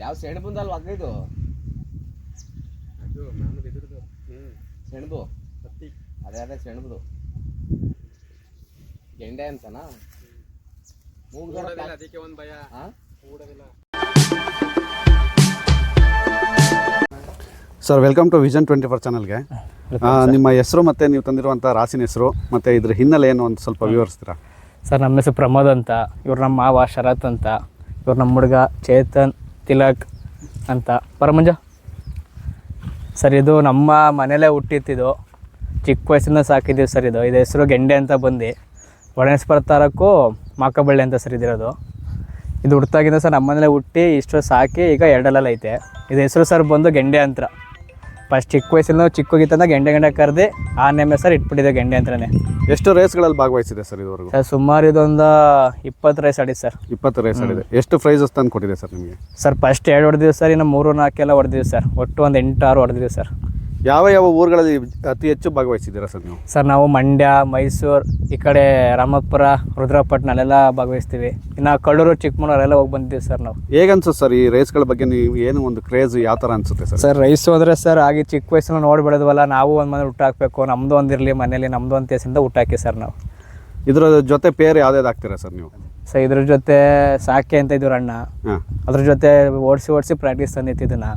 ಯಾವ ಸೆಣಬುಂದಲ್ವ ಅಕ್ಕ ಇದು ಅದು ಮಾಮೂಲಿ ಇದ್ರದ್ದು. ಹ್ಞೂ ಸೆಣಬು. ಹತ್ತಿ. ಅದೇ ಅದೇ ಸೆಣಬುದು. ಗೆಂಡೆ ಅಂತನಾ? ಅದಕ್ಕೆ ಒಂದು ಭಯ. ಹಾ sir welcome to vision twenty four ಚಾನಲ್ಗೆ. ನಿಮ್ಮ ಹೆಸರು ಮತ್ತು ನೀವು ತಂದಿರುವಂಥ ರಾಸಿನ ಹೆಸರು ಮತ್ತು ಇದ್ರ ಹಿನ್ನೆಲೆ ಏನು ಅಂತ ಸ್ವಲ್ಪ ವಿವರಿಸ್ತೀರಾ? ಸರ್ ನಮ್ಮ ಹೆಸರು ಪ್ರಮೋದ್ ಅಂತ ಇವ್ರು ನಮ್ಮ ಮಾವ ಶರತ್ ಅಂತ ಇವ್ರು ನಮ್ಮ ಹುಡುಗ ಚೇತನ್ ತಿಲಕ್ ಅಂತ. ಪರಮಂಜ, ಸರ್ ಇದು ನಮ್ಮ ಮನೇಲೇ ಹುಟ್ಟಿತ್ತಿದು ಚಿಕ್ಕ ವಯಸ್ಸಿಂದ ಸಾಕಿದ್ದೀವಿ ಸರ್ ಇದು. ಇದು ಹೆಸರು ಗೆಂಡೆ ಅಂತ ಬಂದು. ಒಣಸ್ಪರ್ ತಾರಕ್ಕೂ ಮಾಕಬಳ್ಳಿ ಅಂತ ಸರ್ ಇದಿರೋದು. ಇದು ಹುಡ್ತಾಗಿಂದ ಸರ್ ನಮ್ಮ ಮನೇಲೆ ಹುಟ್ಟಿ ಇಷ್ಟು ಸಾಕಿ ಈಗ ಎರಡಲ್ಲೈತೆ ಐತೆ. ಇದು ಹೆಸರು ಸರ್ ಬಂದು ಗೆಂಡೆ ಅಂತ. ಫಸ್ಟ್ ಚಿಕ್ಕ ವಯಸ್ಸಿಂದ ಚಿಕ್ಕಗಿತ್ತಂದ ಗೆಂಡೆ ಗೆಂಡೆ ಕರೆದು ಆ ನೇಮ್ ಸರ್ ಇಟ್ಬಿಟ್ಟಿದೆ ಗೆಂಡೆ ಅಂತಲೇ. ಎಷ್ಟು ರೇಸ್ಗಳಲ್ಲಿ ಭಾಗವಹಿಸಿದೆ ಸರ್ ಇದುವರೆಗೂ? ಸರ್ ಸುಮಾರು ಇದೊಂದು ಇಪ್ಪತ್ತು ರೇಸ್ ಆಡಿದೆ ಸರ್. ಇಪ್ಪತ್ತು ರೇಸ್ ಆಡಿದೆ. ಎಷ್ಟು ಪ್ರೈಸಸ್ ತಂದು ಕೊಟ್ಟಿದೆ ಸರ್ ನಿಮಗೆ? ಸರ್ ಫಸ್ಟ್ ಎರಡು ಹೊಡೆದಿವಿ ಸರ್ ಇನ್ನು ಮೂರು ನಾಲ್ಕೆಲ್ಲ ಹೊಡೆದಿವಿ ಸರ್. ಒಟ್ಟು ಒಂದು ಎಂಟು ಆರು ಹೊಡೆದಿವಿ ಸರ್. ಯಾವ ಯಾವ ಊರುಗಳಲ್ಲಿ ಅತಿ ಹೆಚ್ಚು ಭಾಗವಹಿಸಿದ್ದೀರಾ ಸರ್ ನೀವು? ಸರ್ ನಾವು ಮಂಡ್ಯ ಮೈಸೂರು ಈ ಕಡೆ ರಾಮಪುರ ರುದ್ರಪಟ್ಟಣ ಅಲ್ಲೆಲ್ಲ ಭಾಗವಹಿಸ್ತೀವಿ. ಇನ್ನು ಕಳ್ಳೂರು ಚಿಕ್ಕಮಗಳೂರು ಎಲ್ಲ ಹೋಗಿ ಬಂದಿದ್ದೀವಿ ಸರ್ ನಾವು. ಹೇಗನ್ಸುತ್ತೆ ಸರ್ ಈ ರೇಸ್ಗಳ ಬಗ್ಗೆ ನೀವು ಏನು ಒಂದು ಕ್ರೇಜ್ ಯಾವ ಥರ ಅನಿಸುತ್ತೆ ಸರ್? ಸರ್ ರೈಸು ಅಂದರೆ ಸರ್ ಆಗಿ ಚಿಕ್ಕ ವಯಸ್ಸನ್ನು ನೋಡಿ ಬೆಳೆದ್ವಲ್ಲ ನಾವು ಒಂದು ಮನೆ ಊಟ ಹಾಕಬೇಕು ನಮ್ಮದು ಒಂದಿರಲಿ ಮನೇಲಿ ನಮ್ಮದು ಒಂದು ಹೆಸರಿಂದ ಊಟ ಹಾಕಿ ಸರ್ ನಾವು. ಇದರ ಜೊತೆ ಪೇರ್ ಯಾವ್ದಾವ್ದು ಹಾಕ್ತೀರಾ ಸರ್ ನೀವು? ಸರ್ ಇದ್ರ ಜೊತೆ ಸಾಕೆ ಅಂತ ಇದ್ರು ಅಣ್ಣ. ಅದ್ರ ಜೊತೆ ಓಡಿಸಿ ಓಡಿಸಿ ಪ್ರಾಕ್ಟೀಸ್ ತಂದಿತ್ತು ಇದನ್ನ.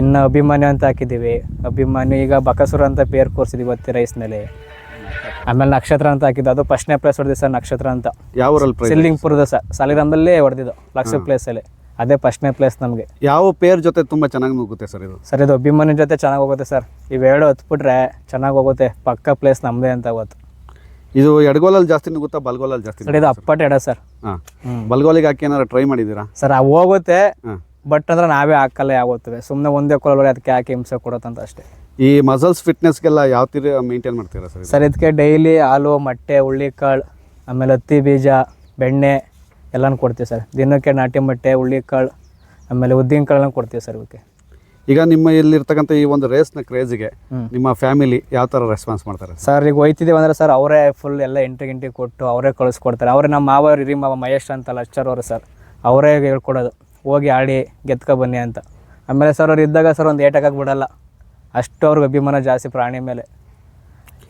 ಇನ್ನು ಅಭಿಮಾನಿ ಅಂತ ಹಾಕಿದ್ದೀವಿ. ಅಭಿಮಾನಿ ಈಗ ಬಕಸುರ ಅಂತ ಪೇರ್ ಕೋರ್ಸಿದ್ದೀವಿ ಇವತ್ತು ರೈಸ್ನಲ್ಲಿ. ಆಮೇಲೆ ನಕ್ಷತ್ರ ಅಂತ ಹಾಕಿದ್ದು. ಅದು ಫಸ್ಟ್ನೇ ಪ್ಲೇಸ್ ಹೊಡೆದಿದೆ ಸರ್ ನಕ್ಷತ್ರ ಅಂತ. ಯಾವ ಸಿಲ್ಲಿಂಗ್ಪುರದ ಸರ್ ಸಾಲಿಗ್ರಾಮದಲ್ಲೇ ಹೊಡೆದಿದ್ದು ಲಕ್ಷ ಪ್ಲೇಸಲ್ಲಿ ಅದೇ ಫಸ್ಟ್ನೇ ಪ್ಲೇಸ್ ನಮಗೆ. ಯಾವ ಪೇರ್ ಜೊತೆ ತುಂಬ ಚೆನ್ನಾಗಿ ಮುಗುತ್ತೆ ಸರ್ ಇದು? ಸರ್ ಇದು ಅಭಿಮಾನಿ ಜೊತೆ ಚೆನ್ನಾಗಿ ಹೋಗುತ್ತೆ ಸರ್. ಇವೆರಡು ಹತ್ಬಿಟ್ರೆ ಚೆನ್ನಾಗಿ ಹೋಗುತ್ತೆ. ಪಕ್ಕ ಪ್ಲೇಸ್ ನಮ್ಮದೇ ಅಂತ ಅವತ್ತು ಇದು ಎಡಗೋಲಲ್ಲಿ ಜಾಸ್ತಿ ನುಗ್ಗುತ್ತಾ ಬಲ್ಗೋಲಲ್ಲಿ ಜಾಸ್ತಿ ಸರ್ ಇದು ಅಪ್ಪಟ ಎಡ ಸರ್. ಬಲ್ಗೋಲಿಗೆ ಹಾಕಿ ಏನಾರು ಟ್ರೈ ಮಾಡಿದ್ದೀರಾ? ಸರ್ ಹೋಗುತ್ತೆ. ಬಟ್ ಅಂದ್ರೆ ನಾವೇ ಹಾಕಲ್ಲ ಯಾವತ್ತೂ ಸುಮ್ಮನೆ ಒಂದೇ ಕೊಲೊಳಗೆ ಅದಕ್ಕೆ ಯಾಕೆ ಹಿಂಸೆ ಕೊಡುತ್ತಂತ ಅಷ್ಟೇ. ಈ ಮಸಲ್ಸ್ ಫಿಟ್ನೆಸ್ಗೆಲ್ಲ ಯಾವ ತೀರ ಮೇಂಟೈನ್ ಮಾಡ್ತೀರಾ ಸರ್ ಸರ್ ಇದಕ್ಕೆ ಡೈಲಿ ಹಾಲು ಮೊಟ್ಟೆ ಹುಳ್ಳಿಕಾಳು ಆಮೇಲೆ ಹತ್ತಿ ಬೀಜ ಬೆಣ್ಣೆ ಎಲ್ಲನೂ ಕೊಡ್ತೀವಿ ಸರ್. ದಿನಕ್ಕೆ ನಾಟಿ ಮೊಟ್ಟೆ ಹುಳ್ಳಿಕಾಳು ಆಮೇಲೆ ಉದ್ದಿನ ಕಾಳನ್ನ ಕೊಡ್ತೀವಿ ಸರ್ ಇವಕ್ಕೆ ಈಗ ನಿಮ್ಮ ಇಲ್ಲಿರ್ತಕ್ಕಂಥ ಈ ಒಂದು ರೇಸ್ನ ಕ್ರೇಜಿಗೆ ನಿಮ್ಮ ಫ್ಯಾಮಿಲಿ ಯಾವ ಥರ ರೆಸ್ಪಾನ್ಸ್ ಮಾಡ್ತಾರೆ ಸರ್? ಈಗ ಹೋಯ್ತಿದ್ದೀವಿ ಅಂದರೆ ಸರ್ ಅವರೇ ಫುಲ್ ಎಲ್ಲ ಎಂಟ್ರಿ ಗಿಂಟ್ರಿ ಕೊಟ್ಟು ಅವರೇ ಕಳಿಸ್ಕೊಡ್ತಾರೆ. ಅವರೇ ನಮ್ಮ ಮಾವ ಹಿರಿ ಮಾವ ಮಹೇಶ್ ಅಂತ ಲಚ್ಚರ್ ಅವರು ಸರ್ ಅವರೇ ಹೇಳ್ಕೊಡೋದು. ಹೋಗಿ ಆಡಿ ಗೆದ್ಕೊ ಬನ್ನಿ ಅಂತ. ಆಮೇಲೆ ಸರ್ ಅವ್ರು ಇದ್ದಾಗ ಸರ್ ಒಂದು ಏಟಕ್ಕೆ ಬಿಡಲ್ಲ ಅಷ್ಟು ಅವ್ರಿಗೆ ಅಭಿಮಾನ ಜಾಸ್ತಿ ಪ್ರಾಣಿ ಮೇಲೆ.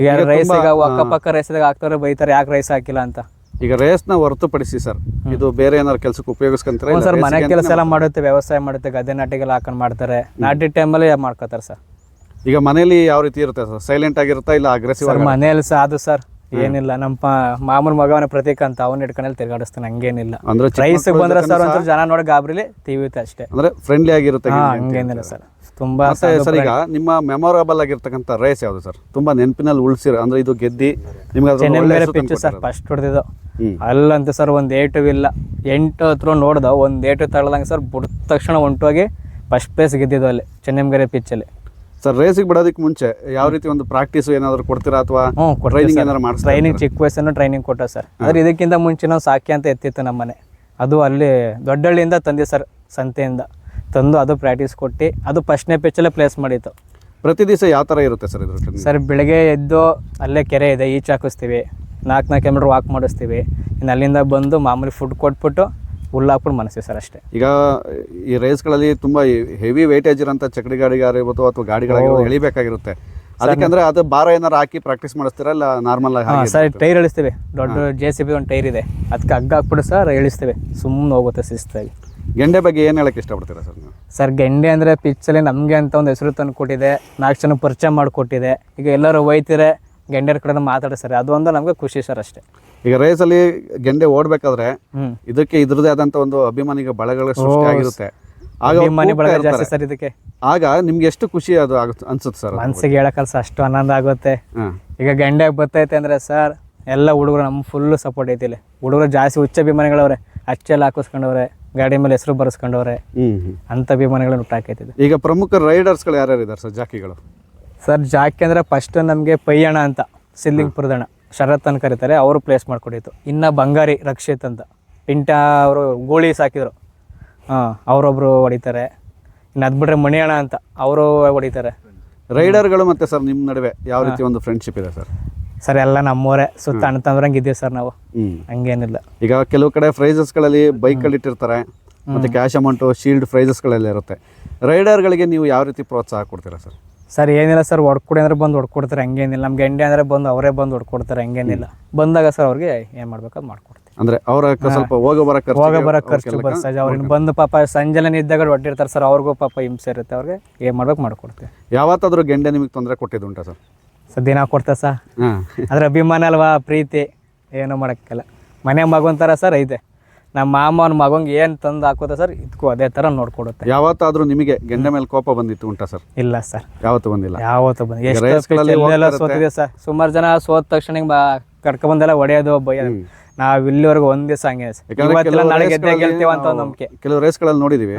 ಈಗ ಈಗ ರೈಸ್ ಈಗ ಅಕ್ಕಪಕ್ಕ ರೈಸ್ದಾಗ ಹಾಕ್ತಾರೆ ಬೈತಾರೆ ಯಾಕೆ ರೈಸ್ ಹಾಕಿಲ್ಲ ಅಂತ. ಈಗ ರೇಸ್ನ ಹೊರತುಪಡಿಸಿ ಸರ್ ಇದು ಬೇರೆ ಏನಾದ್ರು ಕೆಲಸಕ್ಕೆ ಉಪಯೋಗಿಸ್ಕೊಂತಾರೆ? ಸರ್ ಮನೆ ಕೆಲಸ ಎಲ್ಲ ಮಾಡುತ್ತೆ ವ್ಯವಸಾಯ ಮಾಡುತ್ತೆ ಗದ್ದೆ ನಾಟಿಗೆಲ್ಲ ಹಾಕೊಂಡು ಮಾಡ್ತಾರೆ. ನಾಟಿ ಟೈಮಲ್ಲಿ ಮಾಡ್ಕೋತಾರೆ ಸರ್ ಈಗ ಮನೇಲಿ ಯಾವ ರೀತಿ ಇರುತ್ತೆ ಸರ್ ಸೈಲೆಂಟ್ ಆಗಿರುತ್ತಾ ಇಲ್ಲ ಅಗ್ರೆಸಿವ್ ಮನೇಲಿ ಸಹ ಅದು ಸರ್ ಏನಿಲ್ಲ ನಮ್ಮ ಮಾಮೂಲ್ ಮಗವನ ಪ್ರತೀಕ ಅಂತ ಅವನ್ ಇಟ್ಕೊಂಡಲ್ಲಿ ತಿರ್ಗಾಡಿಸ್ತಾನೆ ಹಂಗೇನಿಲ್ಲ. ಅಂದ್ರೆ ಪ್ರೈಸ್ ಬಂದ್ರೆ ಸರ್ ಅಂತ ಒಂಚೂರು ಜನ ನೋಡಿ ಗಾಬ್ರಿಲಿ ತಿವಿಯುತ್ತೆ ಅಷ್ಟೇ. ಅಂದ್ರೆ ಫ್ರೆಂಡ್ಲಿ ಆಗಿರುತ್ತೆ ಹಂಗೇನಿಲ್ಲ ಸರ್. ತುಂಬಾ ಸರ್ ಈಗ ನಿಮ್ಮ ಮೆಮೊರಬಲ್ ಆಗಿರ್ತಕ್ಕಂಥ ರೇಸ್ ಯಾವುದು ಸರ್? ತುಂಬಾ ನೆನಪಿನಲ್ಲಿ ಉಳಿಸಿರ ಅಂದ್ರೆ ಇದು ಗೆದ್ದಿ ನಿಮ್ಗೆ ಪಿಚ್ಚು ಸರ್. ಫಸ್ಟ್ ಹೊಡೆದಿದ್ದು. ಅಲ್ಲಂತ ಸರ್ ಒಂದು ಏಟು ಇಲ್ಲ. ಎಂಟು ಹತ್ರ ನೋಡ್ದ ಒಂದು ಏಟು ತಗೊಳ್ಳಂಗೆ ಸರ್ ಬಿಡ್ದ ತಕ್ಷಣ ಹೊಂಟೋಗಿ ಫಸ್ಟ್ ಪ್ಲೇಸ್ ಗೆದ್ದಿದ್ದು ಅಲ್ಲಿ ಪಿಚ್ ಪಿಚ್ಚಲ್ಲಿ ಸರ್ ರೇಸಿಗೆ ಬಿಡೋದಕ್ಕೆ ಮುಂಚೆ ಯಾವ ರೀತಿ ಒಂದು ಪ್ರಾಕ್ಟೀಸ್ ಏನಾದರೂ ಕೊಡ್ತೀರಾ ಅಥವಾ ಹ್ಞೂ ಟ್ರೈನಿಂಗ್ ಏನಾದ್ರು ಮಾಡಿ ಟ್ರೈನಿಂಗ್ ಚಿಕ್ಕ ವಯಸ್ಸನ್ನು ಟ್ರೈನಿಂಗ್ ಕೊಟ್ಟ ಸರ್. ಆದ್ರೆ ಇದಕ್ಕಿಂತ ಮುಂಚೆ ನಾವು ಸಾಕಿ ಅಂತ ಎತ್ತಿತ್ತು ನಮ್ಮನೆ. ಅದು ಅಲ್ಲಿ ದೊಡ್ಡಹಳ್ಳಿಯಿಂದ ತಂದೆ ಸರ್ ಸಂತೆಯಿಂದ ತಂದು ಅದು ಪ್ರಾಕ್ಟೀಸ್ ಕೊಟ್ಟು ಅದು ಫಸ್ಟ್ನೇ ಪೇಚಲ್ಲೇ ಪ್ಲೇಸ್ ಮಾಡಿತ್ತು. ಪ್ರತಿ ದಿವಸ ಯಾವ ಥರ ಇರುತ್ತೆ ಸರ್ ಇದ್ರ ಸರ್ ಬೆಳಗ್ಗೆ ಎದ್ದು ಅಲ್ಲೇ ಕೆರೆ ಇದೆ ಈಚ್ ಹಾಕಿಸ್ತೀವಿ. ನಾಲ್ಕು ನಾಲ್ಕು ಕಿಲೋಮೀಟ್ರ್ ವಾಕ್ ಮಾಡಿಸ್ತೀವಿ. ಇನ್ನು ಅಲ್ಲಿಂದ ಬಂದು ಮಾಮೂಲಿ ಫುಡ್ ಕೊಟ್ಬಿಟ್ಟು ಹುಲ್ಲು ಹಾಕ್ಬಿಟ್ಟು ಮನಸ್ತೀವಿ ಸರ್ ಅಷ್ಟೇ. ಈಗ ಈ ರೇಸ್ಗಳಲ್ಲಿ ತುಂಬ ಹೆವಿ ವೇಟೇಜ್ ಇರೋಂಥ ಚಕಡಿ ಗಾಡಿಗಾರಿರ್ಬೋದು ಅಥವಾ ಗಾಡಿಗಳಾಗಿರ್ಬೋದು ಎಳಿಬೇಕಾಗಿರುತ್ತೆ. ಅದಕ್ಕೆ ಅಂದ್ರೆ ಅದು ಭಾರ ಏನಾರು ಹಾಕಿ ಪ್ರಾಕ್ಟೀಸ್ ಮಾಡಿಸ್ತೀರಾ ಇಲ್ಲ ನಾರ್ಮಲ್ ಆಗಿ ಸರ್ ಟೈರ್ ಇಳಿಸ್ತೀವಿ. ದೊಡ್ಡ ಜೆ ಸಿ ಬಿ ಒಂದು ಟೈರ್ ಇದೆ. ಅದಕ್ಕೆ ಹಗ್ಗ ಹಾಕ್ಬಿಟ್ಟು ಸರ್ ಇಳಿಸ್ತೀವಿ. ಸುಮ್ಮನೆ ಹೋಗುತ್ತೆ ಸಿಸ್ತಾಗಿ ಗೆಂಡೆ ಬಗ್ಗೆ ಏನು ಹೇಳಕ್ಕೆ ಇಷ್ಟಪಡ್ತೀರಾ ಸರ್ ನೀವು? ಸರ್ ಗೆಂಡೆ ಅಂದರೆ ಪಿಚ್ಚಲ್ಲಿ ನಮಗೆ ಅಂತ ಒಂದು ಹೆಸರು ತಂದು ಕೊಟ್ಟಿದೆ. ನಾಲ್ಕು ಜನ ಪರಿಚಯ ಮಾಡಿಕೊಟ್ಟಿದೆ. ಈಗ ಎಲ್ಲರೂ ಒಯ್ತಿರೆ ಗೆಂಡೆರ ಕಡೆ ಮಾತಾಡಿಸ್ತಾರೆ ಅದು ಒಂದು ನಮಗೆ ಖುಷಿ ಸರ್ ಅಷ್ಟೇ. ಈಗ ರೇಸಲ್ಲಿ ಗೆಂಡೆ ಓಡಬೇಕಾದ್ರೆ ಇದಕ್ಕೆ ಇದ್ರದೇ ಆದಂತ ಒಂದು ಅಭಿಮಾನಿಗೆ ಬಳಗಳ ಸೃಷ್ಟಿ ಆಗಿರುತ್ತೆ. ಆಗ ಜಾಸ್ತಿ ಇರ್ತಾರೆ. ಸರ್ ಇದಕ್ಕೆ. ಆಗ ನಿಮ್ಗೆ ಎಷ್ಟು ಖುಷಿ ಅದು ಆಗುತ್ತೆ ಅನ್ಸುತ್ತೆ ಸರ್ ಮನ್ಸಿಗೆ ಹೇಳಕ್ಕಲ್ಲ ಸರ್ ಅಷ್ಟು ಆನಂದ ಆಗುತ್ತೆ. ಈಗ ಗಂಡೆ ಬರ್ತೈತೆ ಅಂದ್ರೆ ಸರ್ ಎಲ್ಲ ಹುಡುಗರು ನಮ್ಮ ಫುಲ್ ಸಪೋರ್ಟ್ ಐತಿ ಇಲ್ಲಿ. ಹುಡುಗರು ಜಾಸ್ತಿ ಹುಚ್ಚ ಅಭಿಮಾನಿಗಳವ್ರೆ ಅಚ್ಚೆಲ್ಲ ಹಾಕಿಸ್ಕೊಂಡವ್ರೆ ಗಾಡಿ ಮೇಲೆ ಹೆಸರು ಬರೆಸ್ಕೊಂಡವ್ರೆ ಅಂತ ಅಭಿಮಾನಿಗಳು ಅಂಥ ಅಭಿಮಾನಿಗಳನ್ನ ಹುಟ್ಟಾಕೈತಿದೆ ಈಗ ಪ್ರಮುಖ ರೈಡರ್ಸ್ಗಳು ಯಾರ್ಯಾರು ಇದ್ದಾರೆ ಸರ್ ಜಾಕಿಗಳು? ಸರ್ ಜಾಕಿ ಅಂದ್ರೆ ಫಸ್ಟ್ ನಮಗೆ ಪೈಯಣ ಅಂತ ಸಿಲ್ಲಿಂಗ್ಪುರದಣ ಶರತ್ ಅಂತ ಕರೀತಾರೆ ಅವರು ಪ್ಲೇಸ್ ಮಾಡಿಕೊಟ್ಟಿತ್ತು ಇನ್ನು ಬಂಗಾರಿ ರಕ್ಷಿತ್ ಅಂತ. ಪಿಂಟಾ ಅವರು ಗೋಳಿ ಸಾಕಿದ್ರು. ಹಾಂ ಅವರೊಬ್ಬರು ಹೊಡಿತಾರೆ. ಇನ್ನು ಅದು ಬಿಟ್ರೆ ಮಣಿಯಣ ಅಂತ ಅವರು ಹೊಡಿತಾರೆ. ರೈಡರ್ಗಳು ಮತ್ತೆ ಸರ್ ನಿಮ್ಮ ನಡುವೆ ಯಾವ ರೀತಿ ಒಂದು ಫ್ರೆಂಡ್ಶಿಪ್ ಇದೆ ಸರ್? ಸರ್ ಎಲ್ಲ ನಮ್ಮವರೇ ಸುತ್ತ ಅಣ್ಣ ಇದೆ ಇದ್ದೀವಿ ಸರ್ ನಾವು. ಹಂಗೇನಿಲ್ಲ. ಈಗ ಕೆಲವು ಕಡೆ ಪ್ರೈಸಸ್ಗಳಲ್ಲಿ ಬೈಕ್ಗಳು ಇಟ್ಟಿರ್ತಾರೆ ಮತ್ತು ಕ್ಯಾಶ್ ಅಮೌಂಟು ಶೀಲ್ಡ್ ಪ್ರೈಸಸ್ಗಳೆಲ್ಲ ಇರುತ್ತೆ. ರೈಡರ್ಗಳಿಗೆ ನೀವು ಯಾವ ರೀತಿ ಪ್ರೋತ್ಸಾಹ ಕೊಡ್ತೀರಾ ಸರ್? ಸರ್ ಏನಿಲ್ಲ ಸರ್ ಹೊಡ್ಕೊಡಿ ಅಂದ್ರೆ ಬಂದು ಹೊಡ್ಕೊಡ್ತಾರೆ ಹಂಗೇನಿಲ್ಲ. ನಮ್ಮ ಗೆಂಡೆ ಅಂದರೆ ಬಂದು ಅವರೇ ಬಂದು ಹೊಡ್ಕೊಡ್ತಾರೆ ಹಂಗೇನಿಲ್ಲ. ಬಂದಾಗ ಸರ್ ಅವ್ರಿಗೆ ಏನು ಮಾಡ್ಬೇಕು ಅದು ಮಾಡ್ಕೊಡ್ತೀವಿ. ಅಂದರೆ ಅವರ ಸ್ವಲ್ಪ ಹೋಗೋ ಬರೋ ಖರ್ಚು ಹೋಗ ಬರೋ ಖರ್ಚು ಬಸ್ ಅವ್ರಿಗೆ ಬಂದು ಪಾಪ ಸಂಜೆಲೆ ಇದ್ದಾಗ ಹೊಟ್ಟಿರ್ತಾರೆ ಸರ್ ಅವ್ರಿಗೂ ಪಾಪ ಹಿಂಸೆ ಇರುತ್ತೆ ಅವ್ರಿಗೆ ಏನು ಮಾಡ್ಬೇಕು ಮಾಡ್ಕೊಡ್ತೀವಿ. ಯಾವತ್ತಾದರೂ ಗೆಂಡೆ ನಿಮಗೆ ತೊಂದರೆ ಕೊಟ್ಟಿದ್ದುಂಟಾ ಸರ್? ಸರ್ ದಿನ ಕೊಡ್ತಾ ಸರ್. ಹಾಂ. ಅದ್ರ ಅಭಿಮಾನ ಅಲ್ವಾ ಪ್ರೀತಿ? ಏನೂ ಮಾಡೋಕ್ಕಲ್ಲ. ಮನೆ ಮಗು ಅಂತಾರ ಸರ್ ಐತೆ. ನಮ್ಮ ಮಾಮನ ಮಗಂಗೆ ಏನು ತಂದು ಹಾಕೋತ ಸರ್ ಇದಕ್ಕೂ ಅದೇ ಥರ ನೋಡ್ಕೊಡುತ್ತೆ. ಯಾವತ್ತಾದರೂ ನಿಮಗೆ ಗೆಂಡೆ ಮೇಲೆ ಕೋಪ ಬಂದಿತ್ತು ಉಂಟಾ ಸರ್? ಇಲ್ಲ ಸರ್. ಯಾವತ್ತೂ ಬಂದಿಲ್ಲ? ಯಾವತ್ತು ಬಂದಿಲ್ಲ. ಎಷ್ಟು ಸೋತಿದೆ ಸರ್. ಸುಮಾರು ಜನ ಸೋತ ತಕ್ಷಣ ಬಾ ಕರ್ಕೊಂಬಂದೆಲ್ಲ ಒಡೆಯೋದು ಭಯ ನಾವು ಇಲ್ಲಿವರೆಗೂ ಒಂದ್ ದಿವಸ ಹಂಗೆ ಅಂತ ನಂಬಿಕೆ. ಕೆಲವು ರೇಸ್ಗಳಲ್ಲಿ ನೋಡಿದೀವಿ.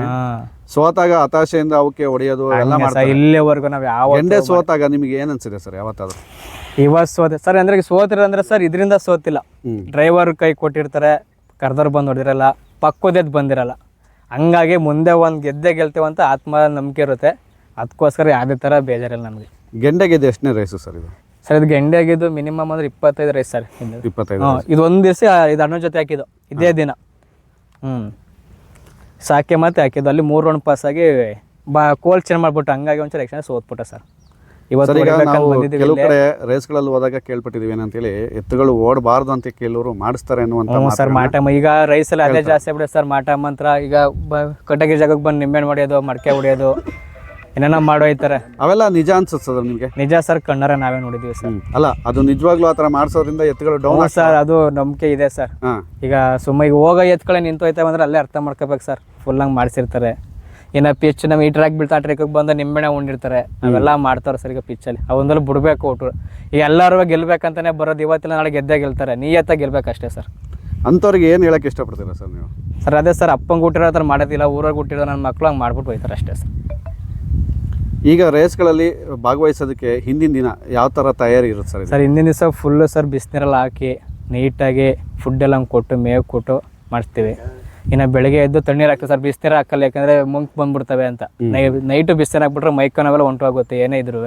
ಸೋತಾಗ ಹತಾಶೆಯಿಂದ ಅವಕ್ಕೆ ಹೊಡೆಯೋದು ಎಲ್ಲ ಮಾಡ್ತಾರೆ. ಇಲ್ಲಿವರೆಗೂ ನಾವು ಯಾವ ಎಂಡೆ ಸೋತಾಗ ನಿಮಗೆ ಏನ್ ಅನ್ಸಿದೆ ಸರ್ ಯಾವತ್ತಾದ್ರು? ಇವತ್ತು ಸೋತೆ ಸರ್ ಅಂದ್ರೆ ಸೋತಿರ ಅಂದ್ರೆ ಸರ್ ಇದರಿಂದ ಸೋತಿಲ್ಲ. ಡ್ರೈವರ್ ಕೈ ಕೊಟ್ಟಿರ್ತಾರೆ ಕರ್ದವ್ರು ಬಂದು ಹೊಡೆದಿರಲ್ಲ ಪಕ್ಕದೆದ್ದು ಬಂದಿರಲ್ಲ. ಹಂಗಾಗಿ ಮುಂದೆ ಒಂದು ಗೆದ್ದೆ ಗೆಲ್ತೇವೆ ಅಂತ ಆತ್ಮ ನಂಬಿಕೆ ಇರುತ್ತೆ. ಅದಕ್ಕೋಸ್ಕರ ಯಾವುದೇ ಥರ ಬೇಜಾರಿಲ್ಲ ನಮಗೆ. ಗೆಂಡೆ ಗೆದ್ದು ಎಷ್ಟನೇ ರೈಸು ಸರ್ ಇದು? ಸರ್ ಇದು ಗೆಂಡೆ ಆಗಿದ್ದು ಮಿನಿಮಮ್ ಅಂದ್ರೆ ಇಪ್ಪತ್ತೈದು ರೈಸ್ ಸರ್ ಇದು. ಇಪ್ಪತ್ತೈದು ಹಾಂ ಇದು ಒಂದು ದಿವಸ ಇದು ಹಣ್ಣು ಜೊತೆ ಹಾಕಿದ್ದು ಇದೇ ದಿನ. ಹ್ಞೂ ಸಾಕೆ ಮತ್ತೆ ಹಾಕಿದ್ದು. ಅಲ್ಲಿ ಮೂರು ರೌಂಡ್ ಪಾಸ್ ಆಗಿ ಬಾ ಕೋಲ್ ಚೇಂಜ್ ಮಾಡ್ಬಿಟ್ಟು ಹಂಗಾಗಿ ಒಂಚೂರು ಎಕ್ಸ್ಚೇಂಜ್ ಸೋತ್ಬಿಟ್ಟೆ ಸರ್. ಇವತ್ತು ಕೆಲವು. ಕಡೆ ರೇಸ್ಗಳಲ್ಲಿ ಹೋದಾಗ ಕೇಳ್ಪಟ್ಟಿದೀವಿ ಏನಂತೇಳಿ ಎತ್ತುಗಳು ಓಡಬಾರ್ದು ಅಂತ ಕೆಲವರು ಮಾಡಿಸ್ತಾರೆ ಅನ್ನುವಂತ ಸರ್ ಮಾಟಮ್ಮ. ಈಗ ರೈಸಲ್ಲಿ ಅದೇ ಜಾಸ್ತಿ ಆಗ್ಬಿಡುತ್ತೆ ಸರ್ ಮಾಟ ಮಂತ್ರ ಈಗ ಬ ಕಟಗಿ ಜಾಗಕ್ಕೆ ಬಂದು ನಿಂಬೆಹಣ್ಣು ಹೊಡೆಯೋದು ಮಡಕೆ ಹೊಡೆಯೋದು ಏನೇನೋ ಮಾಡೋಯ್ತಾರೆ ಅವೆಲ್ಲ ನಿಜ ಅನ್ಸುತ್ತೆ ನಿಮಗೆ? ನಿಜ ಸರ್ ಕಣ್ಣಾರೆ ನಾವೇ ನೋಡಿದ್ವಿ ಸರ್. ಅಲ್ಲ ಅದು ನಿಜವಾಗ್ಲೂ ಆತರ ಮಾಡಿಸೋದ್ರಿಂದ ಎತ್ತುಗಳು ಡೌನ್ ಸರ್ ಅದು ನಂಬಿಕೆ ಇದೆ ಸರ್. ಈಗ ಸುಮ್ಮ ಈಗ ಹೋಗೋ ಎತ್ಕೊಳ್ಳೆ ನಿಂತೋಯ್ತಾವೆ ಅಂದ್ರೆ ಅಲ್ಲೇ ಅರ್ಥ ಮಾಡ್ಕೋಬೇಕು ಸರ್. ಫುಲ್ ಹಂಗೆ ಮಾಡಿಸಿರ್ತಾರೆ. ಇನ್ನು ಪಿಚ್ ನಮ್ಮ ಈ ಟ್ರ್ಯಾಕ್ ಬೀಳ್ತಾ ಟ್ರ್ಯಾಕಿಗೆ ಬಂದು ನಿಂಬೆಣ್ಣೆ ಉಂಡಿರ್ತಾರೆ. ಅವೆಲ್ಲ ಮಾಡ್ತಾರೆ ಸರ್ ಈಗ ಪಿಚ್ಚಲ್ಲಿ ಅವೊಂದಲ್ಲಿ ಬಿಡಬೇಕು ಒಟ್ಟು. ಈಗ ಎಲ್ಲರೂ ಗೆಲ್ಬೇಕಂತಾನೆ ಬರೋದು ಇವತ್ತಿಲ್ಲ ನಾಳೆ ಗೆದ್ದೇ ಗೆಲ್ತಾರೆ. ನೀಯತ್ತ ಗೆಲ್ಬೇಕು ಅಷ್ಟೇ ಸರ್. ಅಂಥವ್ರಿಗೆ ಏನು ಹೇಳಕ್ಕೆ ಇಷ್ಟಪಡ್ತೀರಾ ಸರ್ ನೀವು? ಸರ್ ಅದೇ ಸರ್ ಅಪ್ಪಂಗೆ ಹುಟ್ಟಿರೋ ಥರ ಮಾಡೋದಿಲ್ಲ ಊರಾಗ ಹುಟ್ಟಿರೋ ನನ್ನ ಮಕ್ಳು ಹಂಗೆ ಮಾಡ್ಬಿಟ್ಟು ಹೋಯ್ತಾರೆ ಅಷ್ಟೇ ಸರ್. ಈಗ ರೇಸ್ಗಳಲ್ಲಿ ಭಾಗವಹಿಸೋದಕ್ಕೆ ಹಿಂದಿನ ದಿನ ಯಾವ ಥರ ತಯಾರಿ ಇರುತ್ತೆ ಸರ್ ಸರ್ ಹಿಂದಿನ ದಿವಸ ಫುಲ್ಲು ಸರ್ ಬಿಸಿನೀರಲ್ಲಿ ಹಾಕಿ ನೀಟಾಗಿ ಫುಡ್ ಎಲ್ಲ ಹಂಗೆ ಕೊಟ್ಟು ಮೇವು ಕೊಟ್ಟು ಮಾಡಿಸ್ತೀವಿ ಇನ್ನು ಬೆಳಗ್ಗೆ ಎದ್ದು ತಣ್ಣೀರು ಹಾಕ್ತೀವಿ ಸರ್ ಬಿಸ್ತೀರ ಹಾಕಲ್ಲ ಯಾಕಂದರೆ ಮುಂಕ್ ಬಂದ್ಬಿಡ್ತವೆ ಅಂತ. ನೈಟು ಬಿಸ್ತೀರ ಹಾಕ್ಬಿಟ್ರೆ ಮೈಕ ನಾವೆಲ್ಲ ಆಗುತ್ತೆ ಏನೇ ಇದ್ರು.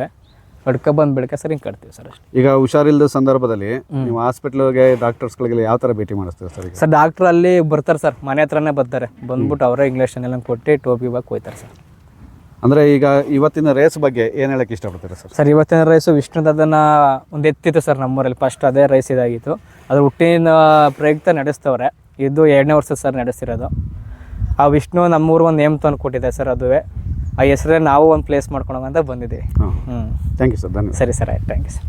ಹೊಡ್ಕೊ ಬಂದು ಬೆಳಗ್ಗೆ ಸರ್ ಹಿಂಗೆ ಕಟ್ತೀವಿ ಸರ್ ಅಷ್ಟೇ. ಈಗ ಹುಷಾರಿಲ್ಲದ ಸಂದರ್ಭದಲ್ಲಿ ನೀವು ಹಾಸ್ಪಿಟ್ಲ್ಗೆ ಡಾಕ್ಟರ್ಸ್ಗಳಿಗೆ ಯಾವ ಥರ ಭೇಟಿ ಮಾಡಿಸ್ತೀವಿ ಸರ್ ಸರ್ ಡಾಕ್ಟ್ರ್ ಅಲ್ಲಿ ಬರ್ತಾರೆ ಸರ್ ಮನೆ ಹತ್ರನೇ ಬರ್ತಾರೆ. ಬಂದ್ಬಿಟ್ಟು ಅವರೇ ಇಂಗ್ಲೀಷನ್ ಎಲ್ಲ ಕೊಟ್ಟು ಟೋಪಿ ಬಾಕ್ ಹೋಯ್ತಾರೆ ಸರ್. ಅಂದರೆ ಈಗ ಇವತ್ತಿನ ರೇಸ್ ಬಗ್ಗೆ ಏನು ಹೇಳಕ್ಕೆ ಇಷ್ಟಪಡ್ತೀರಾ ಸರ್? ಸರ್ ಇವತ್ತಿನ ರೈಸು ವಿಷ್ಣುದನ್ನ ಒಂದು ಎತ್ತಿತ್ತು ಸರ್ ನಮ್ಮೂರಲ್ಲಿ. ಫಸ್ಟ್ ಅದೇ ರೈಸ್ ಇದಾಗಿತ್ತು. ಅದ್ರ ಹುಟ್ಟಿನ ಪ್ರಯುಕ್ತ ನಡೆಸ್ತವ್ರೆ. ಇದು ಎರಡನೇ ವರ್ಷ ಸರ್ ನಡೆಸಿರೋದು. ಆ ವಿಷ್ಣು ನಮ್ಮೂರು ಒಂದು ನೇಮ್ ತಂದು ಕೊಟ್ಟಿದೆ ಸರ್ ಅದುವೇ. ಆ ಹೆಸರೇ ನಾವು ಒಂದು ಪ್ಲೇಸ್ ಮಾಡ್ಕೊಳಂತ ಬಂದಿದ್ದೀವಿ. ಹ್ಞೂ ಥ್ಯಾಂಕ್ ಯು ಸರ್ ಧನ್ಯವಾದ. ಸರಿ ಸರ್ ಆಯ್ತು. Thank you sir